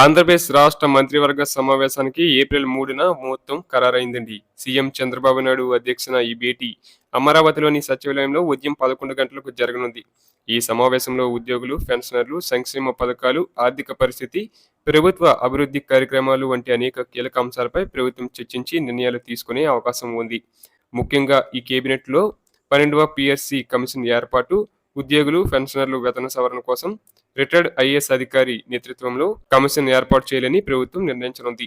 ఆంధ్రప్రదేశ్ రాష్ట్ర మంత్రివర్గ సమావేశానికి ఏప్రిల్ మూడున ముహూర్తం ఖరారైందండి. సీఎం చంద్రబాబు నాయుడు అధ్యక్షన ఈ భేటీ అమరావతిలోని సచివాలయంలో ఉదయం పదకొండు గంటలకు జరగనుంది. ఈ సమావేశంలో ఉద్యోగులు పెన్షనర్లు సంక్షేమ పథకాలు ఆర్థిక పరిస్థితి ప్రభుత్వ అభివృద్ధి కార్యక్రమాలు వంటి అనేక కీలక అంశాలపై ప్రభుత్వం చర్చించి నిర్ణయాలు తీసుకునే అవకాశం ఉంది. ముఖ్యంగా ఈ కేబినెట్లో పన్నెండవ పిఎస్సి కమిషన్ ఏర్పాటు ఉద్యోగులు పెన్షనర్లు వేతన సవరణ కోసం రిటైర్డ్ ఐఏఎస్ అధికారి నేతృత్వంలో కమిషన్ ఏర్పాటు చేయాలని ప్రభుత్వం నిర్ణయించనుంది.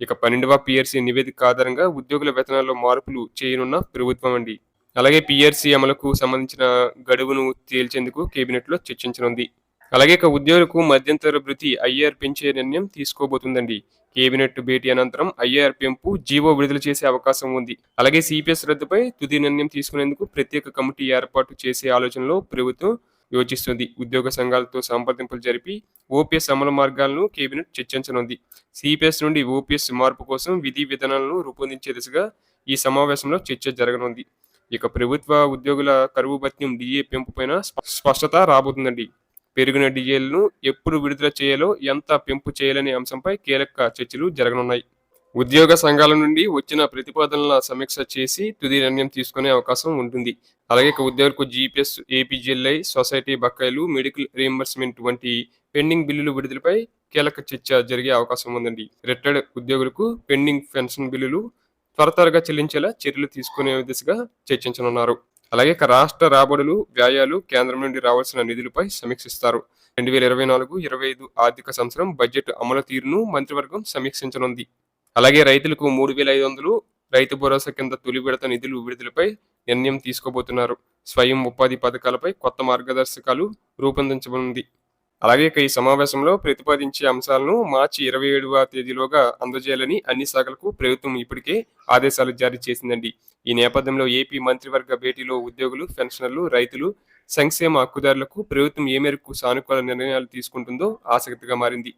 ఇక పన్నెండవ పిఆర్సీ నివేదిక ఆధారంగా ఉద్యోగుల వేతనాల్లో మార్పులు చేయనున్న ప్రభుత్వం అండి. అలాగే పిఆర్సీ అమలుకు సంబంధించిన గడువును తేల్చేందుకు కేబినెట్లో చర్చించనుంది. అలాగే ఇక ఉద్యోగులకు మధ్యంతర భృతి ఐఆర్ పెంచే నిర్ణయం తీసుకోబోతుందండి. కేబినెట్ భేటీ అనంతరం ఐఆర్ పెంపు జీవో విడుదల చేసే అవకాశం ఉంది. అలాగే సిపిఎస్ రద్దుపై తుది నిర్ణయం తీసుకునేందుకు ప్రత్యేక కమిటీ ఏర్పాటు చేసే ఆలోచనలో ప్రభుత్వం యోచిస్తుంది. ఉద్యోగ సంఘాలతో సంప్రదింపులు జరిపి ఓపీఎస్ అమలు మార్గాలను కేబినెట్ చర్చించనుంది. సిపిఎస్ నుండి ఓపీఎస్ మార్పు కోసం విధి విధానాలను రూపొందించే దిశగా ఈ సమావేశంలో చర్చ జరగనుంది. ఇక ప్రభుత్వ ఉద్యోగుల కరువు భత్యం డిఏ పెంపు పైన స్పష్టత రాబోతుందండి. పెరిగిన డిఏలను ఎప్పుడు విడుదల చేయాలో ఎంత పెంపు చేయాలనే అంశంపై కీలక చర్చలు జరగనున్నాయి. ఉద్యోగ సంఘాల నుండి వచ్చిన ప్రతిపాదనల సమీక్ష చేసి తుది నిర్ణయం తీసుకునే అవకాశం ఉంటుంది. అలాగే ఉద్యోగులకు జీపీఎస్ ఏపీజీఎల్ఐ సొసైటీ బకాయిలు మెడికల్ రీఎంబర్స్మెంట్ వంటి పెండింగ్ బిల్లులు విడుదలపై కీలక చర్చ జరిగే అవకాశం ఉందండి. రిటైర్డ్ ఉద్యోగులకు పెండింగ్ పెన్షన్ బిల్లులు త్వర త్వరగా చెల్లించేలా చర్యలు తీసుకునే దిశగా చర్చించనున్నారు. అలాగే ఇక రాష్ట్ర రాబడులు వ్యయాలు కేంద్రం నుండి రావాల్సిన నిధులపై సమీక్షిస్తారు. రెండు వేల ఇరవై నాలుగు ఇరవై ఐదు ఆర్థిక సంవత్సరం బడ్జెట్ అమలు తీరును మంత్రివర్గం సమీక్షించనుంది. అలాగే రైతులకు మూడు వేల ఐదు వందలు రైతు భరోసా కింద తొలి విడత నిధులు విడుదలపై నిర్ణయం తీసుకోబోతున్నారు. స్వయం ఉపాధి పథకాలపై కొత్త మార్గదర్శకాలు రూపొందించనుంది అలాగే ఇక ఈ సమావేశంలో ప్రతిపాదించే అంశాలను మార్చి ఇరవై ఏడవ తేదీలోగా అందజేయాలని అన్ని శాఖలకు ప్రభుత్వం ఇప్పటికే ఆదేశాలు జారీ చేసిందండి. ఈ నేపథ్యంలో ఏపీ మంత్రివర్గ భేటీలో ఉద్యోగులు పెన్షనర్లు రైతులు సంక్షేమ హక్కుదారులకు ప్రభుత్వం ఏ మేరకు సానుకూల నిర్ణయాలు తీసుకుంటుందో ఆసక్తిగా మారింది.